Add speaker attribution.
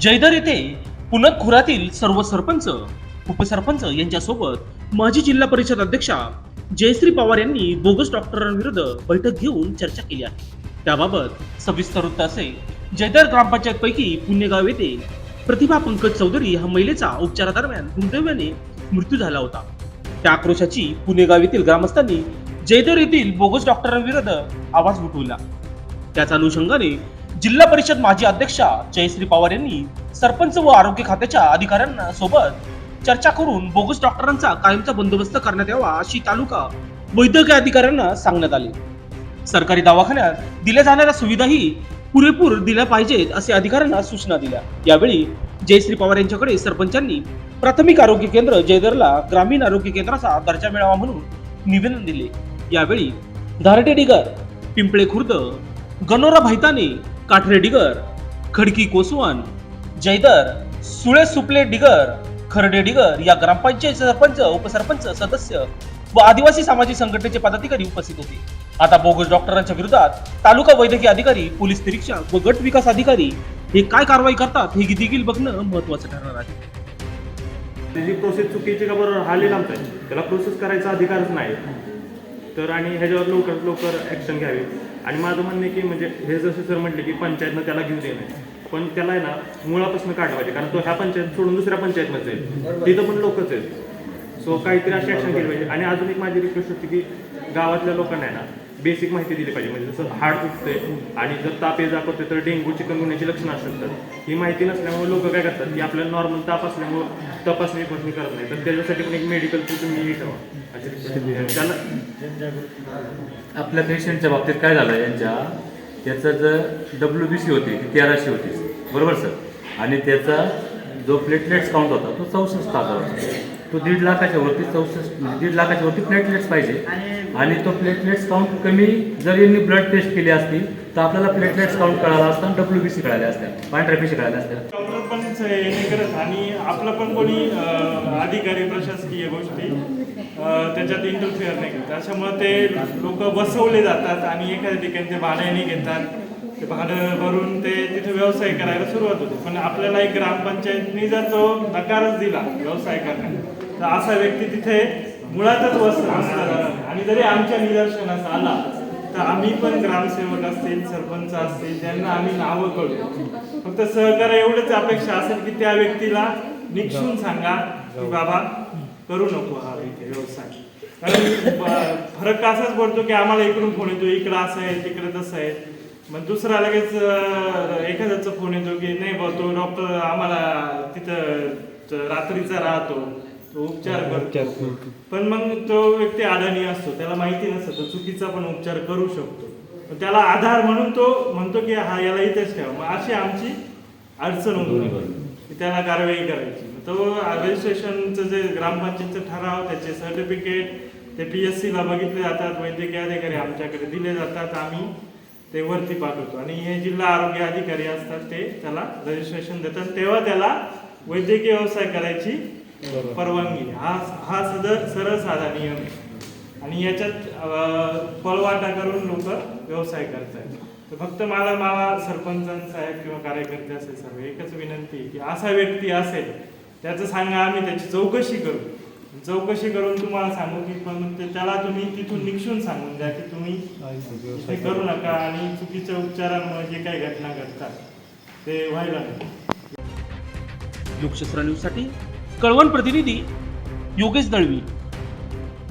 Speaker 1: जयदर येथे पुनतखुरातील सर्व सरपंच उपसरपंच यांच्यासोबत माजी जिल्हा परिषद अध्यक्षा जयश्री पवार यांनी बोगस डॉक्टरांविरुद्ध बैठक घेऊन चर्चा केली आहे. त्याबाबत सविस्तर वृत्त असे जयदर ग्रामपंचायत पैकी पुण्यगाव येथे प्रतिभा पंकज चौधरी ह्या महिलेचा उपचारादरम्यान दुर्दैवाने मृत्यू झाला होता. त्या आक्रोशाची पुणेगाव येथील ग्रामस्थांनी जयदर येथील बोगस डॉक्टरांविरुद्ध आवाज उठवला. त्याच अनुषंगाने जिल्हा परिषद माजी अध्यक्षा जयश्री पवार यांनी सरपंच व आरोग्य खात्याच्या अधिकाऱ्यांना सोबत चर्चा करून बोगस डॉक्टरांचा कायमचा बंदोबस्त करण्यात यावा अशी तालुका वैद्यकीय अधिकाऱ्यांना सांगण्यात आले. सरकारी दवाखान्यात दिल्या जाणाऱ्या सुविधाही पुरेपूर दिल्या पाहिजेत असे अधिकाऱ्यांना सूचना दिल्या. यावेळी जयश्री पवार यांच्याकडे सरपंचांनी प्राथमिक आरोग्य केंद्र जयदरला ग्रामीण आरोग्य केंद्राचा दर्जा मिळावा म्हणून निवेदन दिले. यावेळी धारटे डिगर पिंपळे खुर्द गनोरा भाईताने काठरे डिगर खडकी कोसवण जयदर सुळे सुपले डिगर खरडे डिगर या ग्रामपंचायत सरपंच उपसरपंच सदस्य व आदिवासी सामाजिक संघटनेचे पदाधिकारी उपस्थित होते. आता बोगस डॉक्टरांच्या विरोधात तालुका वैद्यकीय अधिकारी पोलीस निरीक्षक व गट विकास अधिकारी हे काय कारवाई करतात हे देखील बघणं महत्वाचं ठरणार आहे.
Speaker 2: त्याची प्रोसेस चुकीची का बरोबर हा लिहिला त्याला प्रोसेस करायचा अधिकारच नाही. तर आणि ह्याच्यावर लवकरात लवकर ॲक्शन घ्यावी. आणि माझं म्हणणं आहे की म्हणजे हे जसे सर म्हटले की पंचायतनं त्याला घेऊ दे नाही पण त्याला आहे ना मुळापासून पाहिजे कारण तो ह्या पंचायत सोडून दुसऱ्या पंचायतमध्ये जाईल तिथं पण लोकच आहेत. सो काहीतरी अशी ॲक्शन केली पाहिजे. आणि अजून एक माझी रिक्वेस्ट होती की गावातल्या लोकांना आहे ना बेसिक माहिती दिली पाहिजे. म्हणजे जसं हार्ट दुखते आणि जर ताप हे जा तर डेंग्यू चिकनगुन्याची लक्षणं असू शकतात. ही माहिती नसल्यामुळे लोक काय करतात की आपल्याला नॉर्मल ताप असल्यामुळे तपासणी पण करत नाही. तर त्याच्यासाठी पण एक मेडिकलची तुम्ही हे ठेवा. त्याला
Speaker 3: आपल्या पेशंटच्या बाबतीत काय झालं यांच्या? त्याचं जर डब्ल्यू बी सी होती ती तेराशे होती. बरोबर सर? आणि त्याचा जो प्लेटलेट्स काउंट होता तो चौसष्ट हजार होता. तो दीड लाखाच्या वरती चौसष्ट म्हणजे दीड लाखाच्या वरती प्लेटलेट्स पाहिजे. आणि तो प्लेटलेट्स काउंट कमी जर यांनी ब्लड टेस्ट केली असती तर आपल्याला प्लेटलेट्स काउंट कळाला असता डब्ल्यू बी सी कळाल्या असत्या पांढऱ्या पेशी कळाल्या असत्या.
Speaker 2: हे करत. आणि आपलं पण कोणी अधिकारी प्रशासकीय गोष्टी त्याच्यात इंटरफिअर नाही करत. अशामुळे ते लोक बसवले जातात आणि एखाद्या ठिकाणी ते भाड्याने घेतात. ते भाडं भरून ते तिथे व्यवसाय करायला सुरुवात होते. पण आपल्याला एक ग्रामपंचायतनी जर तो नकारच दिला व्यवसाय करण्यात. तर असा व्यक्ती तिथे मुळातच बसणार आणि जरी आमच्या निदर्शनास आला तर आम्ही पण ग्रामसेवक असतील सरपंच असतील त्यांना आम्ही नावं कळू फक्त सहकार्य एवढंच अपेक्षा असेल की त्या व्यक्तीला निक्षून सांगा की बाबा करू नको हा व्यवसाय. कारण फरक असाच पडतो की आम्हाला इकडून फोन येतो इकडं असं आहे तिकडे तसं आहे. मग दुसरा लगेच एखाद्याचा फोन येतो की नाही बा तो डॉक्टर आम्हाला तिथं रात्रीचा राहतो तो उपचार करतो. पण मग तो व्यक्ती अडाणी असतो त्याला माहिती नसतं तो चुकीचा पण उपचार करू शकतो. त्याला आधार म्हणून तो म्हणतो की हा याला इथेच ठेवा. मग अशी आमची अडचण होती त्याला कारवाई करायची. तो रजिस्ट्रेशनचं जे ग्रामपंचायतचं ठराव त्याचे सर्टिफिकेट ते पी एस सीला बघितले जातात वैद्यकीय अधिकारी आमच्याकडे दिले जातात आम्ही ते वरती पाठवतो. आणि हे जिल्हा आरोग्य अधिकारी असतात ते त्याला रजिस्ट्रेशन देतात. तेव्हा त्याला वैद्यकीय व्यवसाय करायची परवानगी. हा हा सदर सरळ साधा नियम आहे. आणि याच्यात पळवाटा करून लोक व्यवसाय करतात तर फक्त मला मला सरपंचांसाहेब किंवा कार्यकर्ते असेल सर्व एकच विनंती आहे की असा व्यक्ती असेल त्याचं सांगा आम्ही त्याची चौकशी करू. चौकशी करून तुम्हाला सांगू की पण ते- त्याला तुम्ही तिथून निक्षून सांगून द्या की तुम्ही हे करू नका आणि चुकीच्या उपचारांमुळे जे काही घटना घडतात ते व्हायला नको.
Speaker 1: लोकशास्त्र न्यूजसाठी कळवण प्रतिनिधी योगेश दळवी.